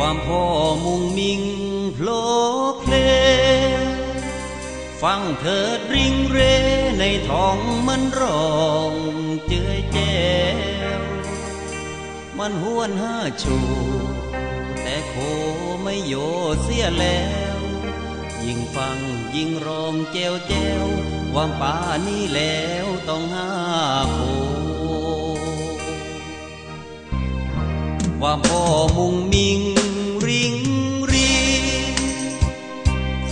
ความพ่อมุงมิงโผล่เพลงฟังเถิดริงเรในท้องมันร้องเจือยแจ้วมันห้วนห้าชูแต่โคไม่โยเสียแล้ว ยิ่งฟังยิ่งร้องเจวเจวคว่าป่านี้แล้วต้องห้าโคว่าพ่อมุงมิง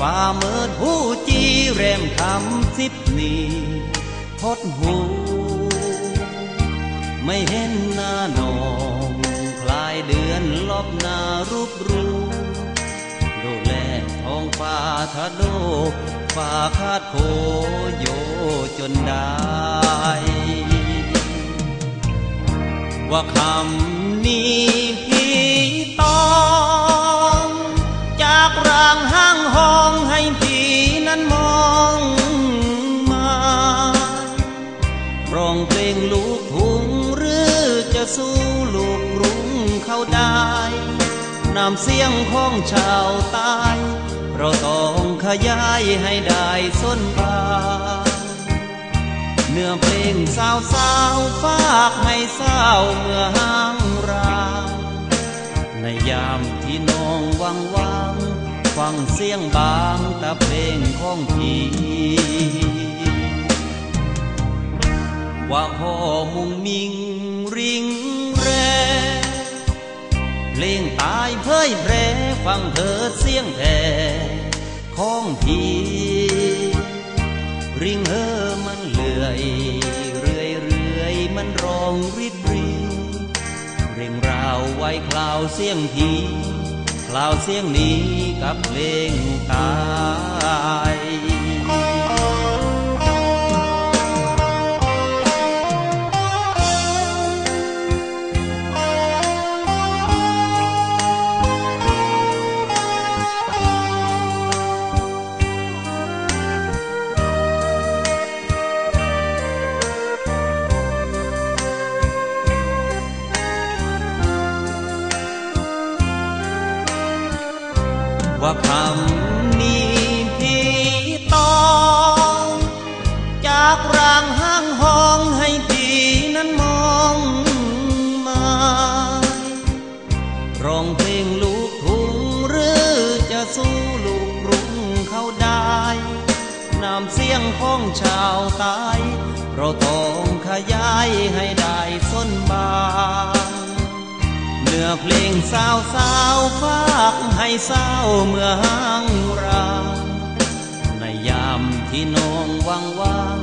ฝ่ามิดผู้จีแรมคำสิบนีทดหู ไม่เห็นหน้านองคลายเดือนลอบหน้ารูปรูดูแลท้องฟ้าทะโดฟ้าคาดโคโยจนได้ว่าคำนี้ งลูกทุ่งหรือจะสู้ลูกกรุงเขาได้นำเสียงของชาวใต้เราต้องขยายให้ได้ส้นบาเนื้อเพลงสาวสาวฝากให้สาวเมื่อห้างรางในยามที่น้องวังวังฟังเสียงบางตะเพลงของพี่ มุงมิงริงแรเพลงตายเผยแพร่ฟังเถิดเสียงแท้ของพี่ริงเฮอมันเลื่อยเรื่อยเรื่อยมันร้องริดรีเร่งราวไว้คลาวเสียงพีคลาวเสียงนี้กับเพลงตาย ว่าคำนี้พี่ต้องจากร่างห้างห้องให้พี่นั้นมองมา ร้องเพลงลูกทุ่งหรือจะสู้ลูกรุงเขาได้นำเสียงของชาวใต้เราต้องขยายให้ได้ส้นบา เพลงสาวสาวฝากให้สาเมื่อห้างรางในยามที่นองว่างว่าง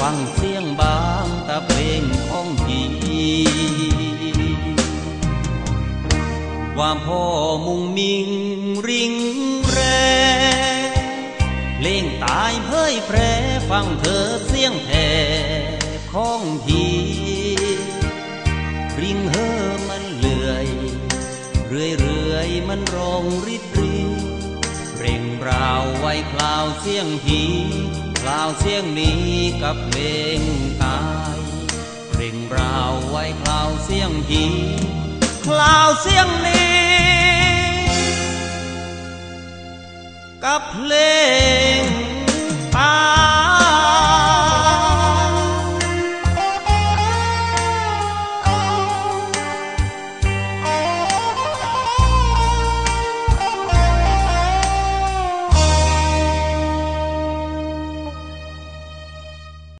ฟังเสียงบางตะเพลงของพี่ว่าพ่อมุงมิงริงแรเพลงตายเผยแพร่ฟังเถิดเสียงแท้ของพี่ มันร้องริดรีเร่งราวไว้คลาวเสียงผีคลาวเสียงนี้กับเพลงตายเร่งราวไว้คลาวเสียงผีคลาวเสียงนี้กับเพลง